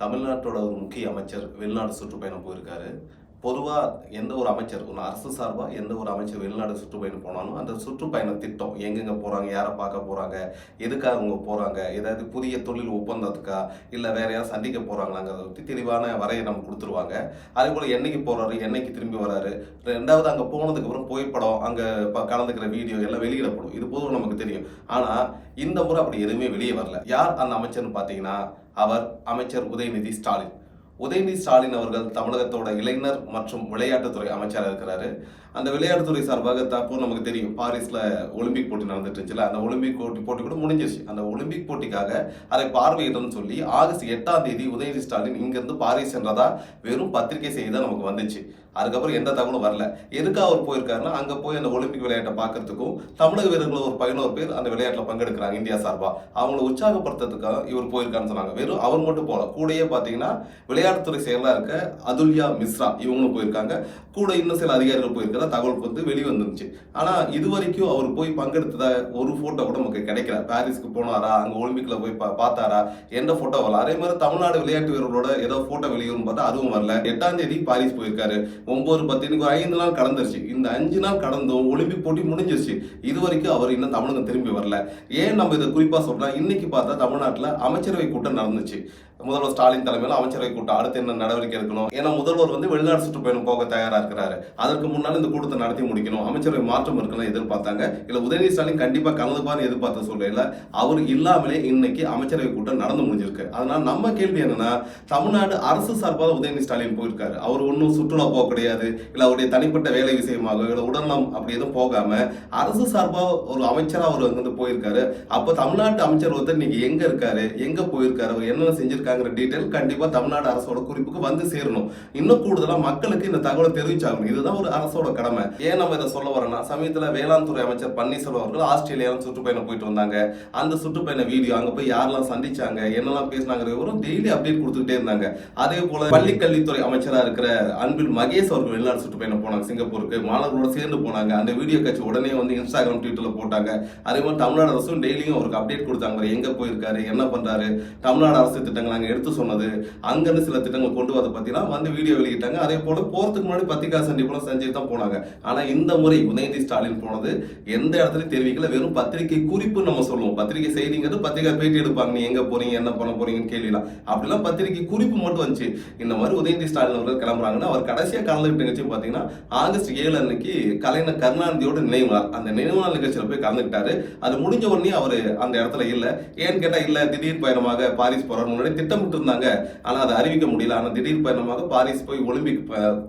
தமிழ்நாட்டோட ஒரு முக்கிய அமைச்சர் வெளிநாடு சுற்றுப்பயணம் போயிருக்காரு. பொதுவாக எந்த ஒரு அமைச்சர் ஒரு அரசு சார்பாக எந்த ஒரு அமைச்சர் வெளிநாடு சுற்றுப்பயணம் போனாலும் அந்த சுற்றுப்பயண திட்டம் எங்கெங்கே போகிறாங்க யாரை பார்க்க போகிறாங்க எதுக்காக அவங்க போகிறாங்க ஏதாவது புதிய தொழில் ஒப்பந்தத்துக்கா இல்லை வேற யாரும் சந்திக்க போகிறாங்களாங்கிறத பற்றி தெளிவான வரையை நம்ம கொடுத்துருவாங்க. அதே போல் என்னைக்கு போகிறாரு என்னைக்கு திரும்பி வராரு ரெண்டாவது அங்கே போனதுக்கப்புறம் புகைப்படம் அங்கே கலந்துக்கிற வீடியோ எல்லாம் வெளியிடப்படும் இது பொதுவாக நமக்கு தெரியும். ஆனால் இந்த முறை அப்படி எதுவுமே வெளியே வரல. யார் அந்த அமைச்சர்னு பார்த்தீங்கன்னா அவர் அமைச்சர் உதயநிதி ஸ்டாலின். உதயநிதி ஸ்டாலின் அவர்கள் தமிழகத்தோட இளைஞர் மற்றும் விளையாட்டுத்துறை அமைச்சராக இருக்கிறாரு. அந்த விளையாட்டுத்துறை சார்பாக தப்பும் நமக்கு தெரியும். பாரிஸ்ல ஒலிம்பிக் போட்டி நடந்துட்டு இருந்துச்சுல அந்த ஒலிம்பிக் போட்டி போட்டி கூட முடிஞ்சிருச்சு. அந்த ஒலிம்பிக் போட்டிக்காக அதை பார்வையிடணும்னு சொல்லி ஆகஸ்ட் எட்டாம் தேதி உதயநிதி ஸ்டாலின் இங்கிருந்து பாரிஸ் சென்றதா வெறும் பத்திரிகை செய்தி தான் நமக்கு வந்துச்சு. அதுக்கப்புறம் எந்த தகவலும் வரல. எதுக்கு அவர் போயிருக்காருன்னா அங்க போய் அந்த ஒலிம்பிக் விளையாட்டை பார்க்கறதுக்கும் தமிழக வீரர்கள் ஒரு பதினோரு பேர் அந்த விளையாட்டில் பங்கெடுக்கிறாங்க இந்தியா சார்பா. அவங்கள உற்சாகப்படுத்துறதுக்காக இவர் போயிருக்காருன்னு சொன்னாங்க. வெறும் அவர் மட்டும் போகல. கூடயே பார்த்தீங்கன்னா விளையாட்டுத்துறை செயலாக இருக்க அதுல்யா மிஸ்ரா இவங்களும் போயிருக்காங்க. கூட இன்னும் சில அதிகாரிகள் தகவல் வந்து வெளிவந்துருச்சு. ஆனால் இது வரைக்கும் அவர் போய் பங்கெடுத்ததா ஒரு ஃபோட்டோ கூட நமக்கு கிடைக்கல. பாரிஸ்க்கு போனாரா? அங்கே ஒலிம்பிக்கில் போய் பா- பார்த்தாரா? எந்த ஃபோட்டோ வரல? அதே மாதிரி தமிழ்நாடு விளையாட்டு வீரர்களோட ஏதோ ஃபோட்டோ வெளியும் பார்த்தா அதுவும் வரல. எட்டாம் தேதி பாரிஸ் போயிருக்காரு. ஒன்பது பத்து இன்னைக்கு ஐந்து நாள் கடந்துருச்சு. இந்த அஞ்சு நாள் கடந்தும் ஒலிம்பிக் போட்டி முடிஞ்சிருச்சு. இது வரைக்கும் அவர் இன்னும் தமிழகம் திரும்பி வரல. ஏன் நம்ம இதை குறிப்பாக சொல்கிறோம் இன்னைக்கு பார்த்தா தமிழ்நாட்டில் அமைச்சரவை கூட்டம் நடந்துச்சு. முதல்வர் ஸ்டாலின் தலைமையில் அமைச்சரவை கூட்டம் அடுத்து என்ன நடவடிக்கை எடுக்கணும்? ஏன்னா முதல்வர் வந்து வெளிநாடு சுற்றுப்பயணம் போக தயாரா இருக்கிறாரு. அதற்கு முன்னால் இந்த கூட்டத்தை நடத்தி முடிக்கணும். அமைச்சரவை மாற்றம் இருக்குன்னு எதிர்பார்த்தாங்க. இல்ல உதயநிதி ஸ்டாலின் கண்டிப்பா கலந்துப்பான்னு எதிர்பார்த்த சூழ்நிலையில அவர் இல்லாமலே இன்னைக்கு அமைச்சரவை கூட்டம் நடந்து முடிஞ்சிருக்கு. அதனால நம்ம கேள்வி என்னன்னா தமிழ்நாடு அரசு சார்பாக உதயநிதி ஸ்டாலின் போயிருக்காரு. அவர் ஒன்றும் சுற்றுலா போக கிடையாது. இல்ல அவருடைய தனிப்பட்ட வேலை விஷயமாக இல்ல உடல்நலம் அப்படி எதுவும் போகாம அரசு சார்பாக ஒரு அமைச்சரா அவர் வந்து போயிருக்காரு. அப்போ தமிழ்நாட்டு அமைச்சர் ஒருத்தர் இன்னைக்கு எங்க இருக்காரு? எங்க போயிருக்காரு? அவர் என்னென்ன செஞ்சிருக்காங்கிற டீட்டெயில் கண்டிப்பாக தமிழ்நாடு அரசோட குறிப்புக்கு வந்து சேரணும். இன்னும் கூடுதலா மக்களுக்கு இந்த தகவலை தெரிவிச்சாகணும். இதுதான் ஒரு அரசோட கடமை. ஏன் நம்ம இதை சொல்ல வரோம்னா சமயத்துல வேளாண் துறை அமைச்சர் பன்னீர்செல்வம் அவர்கள் ஆஸ்திரேலியாவும் சுற்றுப்பயணம் போயிட்டு வந்தாங்க. அந்த சுற்றுப்பயண வீடியோ அங்க போய் யாரெல்லாம் சந்திச்சாங்க என்னெல்லாம் பேசினாங்கிற விவரம் டெய்லி அப்டேட் கொடுத்துக்கிட்டே இருந்தாங்க. அதே போல பள்ளிக்கல்வித்துறை அமைச்சராக இருக்கிற அன்பில் மகேஷ் அவர்கள் வெளிநாடு சுற்றுப்பயணம் போனாங்க சிங்கப்பூருக்கு. மாணவர்களோட சேர்ந்து போனாங்க. அந்த வீடியோ காட்சி உடனே வந்து இன்ஸ்டாகிராம் ட்விட்டரில் போட்டாங்க. அதே மாதிரி தமிழ்நாடு அரசும் டெய்லியும் அவருக்கு அப்டேட் கொடுத்தாங்க. எங்கே எங்க போயிருக்காரு என்ன பண்றாரு? தமிழ்நாடு அரசு திட்டங்கள் நாங்கள் எடுத்து சொன்னது அங்கேருந்து சில திட்டங்கள் கொண்டு வந்த பார்த்தீங்கன்னா வந்து வீடியோ வெளியிட்டாங்க. அதே போல் போகிறதுக்கு முன்னாடி பத்திரிகா சந்திப்புலாம் செஞ்சுட்டு தான் போனாங்க. ஆனால் இந்த முறை உதயநிதி ஸ்டாலின் போனது எந்த இடத்துலையும் தெரிவிக்கல. வெறும் பத்திரிகை குறிப்பு நம்ம சொல்லுவோம். பத்திரிகை செய்திங்கிறது பத்திரிகை பேட்டி எடுப்பாங்க. நீ எங்கே போகிறீங்க என்ன பண்ண போகிறீங்கன்னு கேள்விலாம். அப்படிலாம் பத்திரிகை குறிப்பு மட்டும் வந்துச்சு. இந்த மாதிரி உதயநிதி ஸ்டாலின் அவர்கள் கிளம்புறாங்கன்னா அவர் கடைசியாக கலந்துக்கிட்ட நிகழ்ச்சி பார்த்தீங்கன்னா ஆகஸ்ட் ஏழு அன்னைக்கு கலைஞர் கருணாநிதியோட நினைவு நாள். அந்த நினைவு நாள் நிகழ்ச்சியில் போய் கலந்துக்கிட்டாரு. அது முடிஞ்ச உடனே அவர் அந்த இடத்துல இல்லை. ஏன்னு கேட்டால் இல்லை திடீர் பயணமாக பாரிஸ் போகிறார் முன்னாடி திட்டமிட்டிருந்தாங்க. ஆனால் அதை அறிவிக்க முடியல. ஆனால் திடீர் பயணமாக பாரிஸ் போய் ஒலிம்பிக்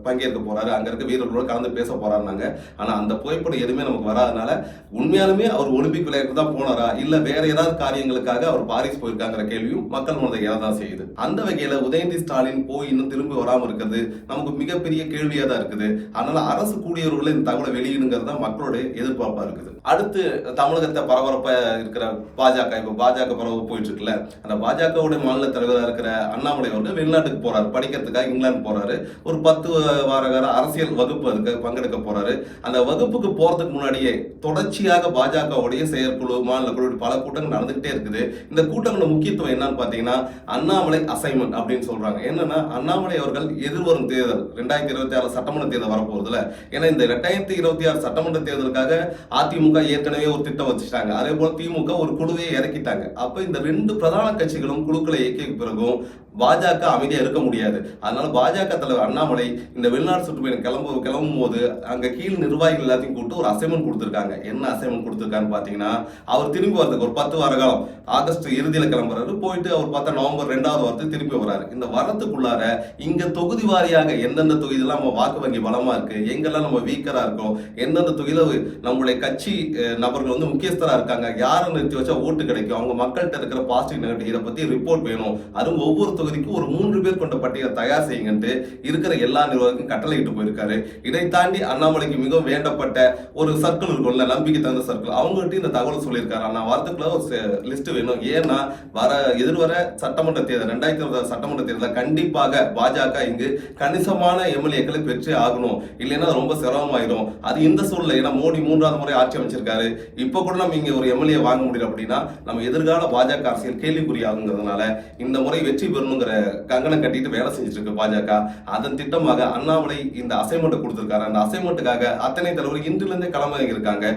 பங்கேற்க போறாரு. அங்கே இருக்க வீரர்களோட கலந்து பேச போறாருனாங்க ஆனால் அந்த புகைப்படம் எதுவுமே நமக்கு வராதனால உண்மையாலுமே அவர் ஒலிம்பிக் விளையாட்டு தான் போனாரா? இல்லை வேற ஏதாவது காரியங்களுக்காக அவர் பாரிஸ் போயிருக்காங்கிற கேள்வியும் மக்கள் மனதை தான் செய்யுது. அந்த வகையில் உதயநிதி ஸ்டாலின் போய் இன்னும் திரும்பி வராமல் இருக்கிறது நமக்கு மிகப்பெரிய கேள்வியாக தான் இருக்குது. அதனால அரசு கூடியவர்களை இந்த தகவலை வெளியிடுங்கிறது தான் மக்களுடைய எதிர்பார்ப்பா இருக்குது. அடுத்து தமிழகத்தை பரபரப்பாக இருக்கிற பாஜக. இப்போ பாஜக பரவ போயிட்டு இருக்குல்ல. அந்த பாஜகவுடைய மாநில தலைவராக இருக்கிற அண்ணாமலை அவர்கள் வெளிநாட்டுக்கு போறாரு படிக்கிறதுக்காக இங்கிலாந்து போறாரு. ஒரு பத்து வார கால அரசியல் வகுப்பு அதுக்கு பங்கெடுக்க போறாரு. அந்த வகுப்புக்கு போறதுக்கு முன்னாடியே தொடர்ச்சியாக பாஜகவுடைய செயற்குழு மாநில குழு பல கூட்டங்கள் நடந்துகிட்டே இருக்குது. இந்த கூட்டங்களோட முக்கியத்துவம் என்னன்னு பாத்தீங்கன்னா அண்ணாமலை அசைன்மெண்ட் அப்படின்னு சொல்றாங்க. என்னன்னா அண்ணாமலை அவர்கள் எதிர்வரும் தேர்தல் ரெண்டாயிரத்தி இருபத்தி ஆறு சட்டமன்ற தேர்தல் வரப்போகுதுல ஏன்னா இந்த ரெண்டாயிரத்தி இருபத்தி ஆறு சட்டமன்ற தேர்தலுக்காக அதிமுக ஏற்கனவே ஒரு திட்டம் வச்சுட்டாங்க. அதே போல திமுக ஒரு குழுவை இறக்கிட்டாங்க. அப்ப இந்த ரெண்டு பிரதான கட்சிகளும் குழுக்களை இயக்கி பிறகும் பாஜக அமைதியாக இருக்க முடியாது. அதனால பாஜக தலைவர் அண்ணாமலை இந்த வெளிநாடு சுற்றுப்பயணம் கிளம்பு கிளம்பும் போது அங்கே கீழ் நிர்வாகிகள் எல்லாத்தையும் கூப்பிட்டு ஒரு அசைன்மெண்ட் கொடுத்துருக்காங்க. என்ன அசைன்மெண்ட் கொடுத்துருக்கான்னு பார்த்தீங்கன்னா அவர் திரும்பி வரதுக்கு ஒரு பத்து வார காலம் ஆகஸ்ட் இறுதியில் கிளம்புறாரு. போயிட்டு அவர் பார்த்தா நவம்பர் ரெண்டாவது வாரத்துக்கு திரும்பி வர்றாரு. இந்த வரத்துக்குள்ளார இங்கே தொகுதி வாரியாக எந்தெந்த தொகுதியெல்லாம் நம்ம வாக்கு வங்கி பலமாக இருக்கு எங்கெல்லாம் நம்ம வீக்கராக இருக்கோம் எந்தெந்த தொகுதியில் நம்மளுடைய கட்சி நபர்கள் வந்து முக்கியஸ்தராக இருக்காங்க யாரை நிறுத்தி வச்சா ஓட்டு கிடைக்கும் அவங்க மக்கள்கிட்ட இருக்கிற பாசிட்டிவ் நெகட்டிவ் இதை பற்றி ரிப்போர்ட் வேணும். அதுவும் ஒவ்வொரு தொகுதிக்கும் ஒரு மூன்று பேர் கொண்ட பட்டியலை தயார் செய்யுங்கன்ட்டு இருக்கிற எல்லா நிர்வாகிக்கும் கட்டளையிட்டு போயிருக்காரு. இதை தாண்டி அண்ணாமலைக்கு மிகவும் வேண்டப்பட்ட ஒரு சர்க்கிள் இருக்கும்ல நம்பிக்கை தகுந்த சர்க்கிள் அவங்ககிட்ட இந்த தகவல் சொல்லியிருக்காரு. ஆனால் வாரத்துக்குள்ள ஒரு லிஸ்ட் வேணும். ஏன்னா வர எதிர்வர சட்டமன்ற தேர்தல் ரெண்டாயிரத்தி இருபது சட்டமன்ற தேர்தல் கண்டிப்பாக பாஜக இங்கு கணிசமான எம்எல்ஏக்களை பெற்றே ஆகணும். இல்லைன்னா ரொம்ப சிரமமாயிடும் அது இந்த சூழ்நிலை. ஏன்னா மோடி மூன்றாவது முறை ஆட்சி அமைச்சிருக்காரு. இப்போ கூட நம்ம இங்க ஒரு எம்எல்ஏ வாங்க முடியல அப்படின்னா நம்ம எதிர்கால பாஜக அரசியல் கேள்விக்குறியாகுங்கிறதுனால இந்த இந்த முறை வெற்றி பெறணுங்கிற கங்கணம் கட்டிட்டு வேலை செஞ்சுட்டு இருக்கு பாஜக அதன் திட்டமாக அண்ணாமலை இந்த அசைன்மெண்ட் கொடுத்திருக்காரு. அந்த அசைன்மெண்ட்டுக்காக அத்தனை தலைவர் இன்றிலிருந்தே கிளம்ப இருக்காங்க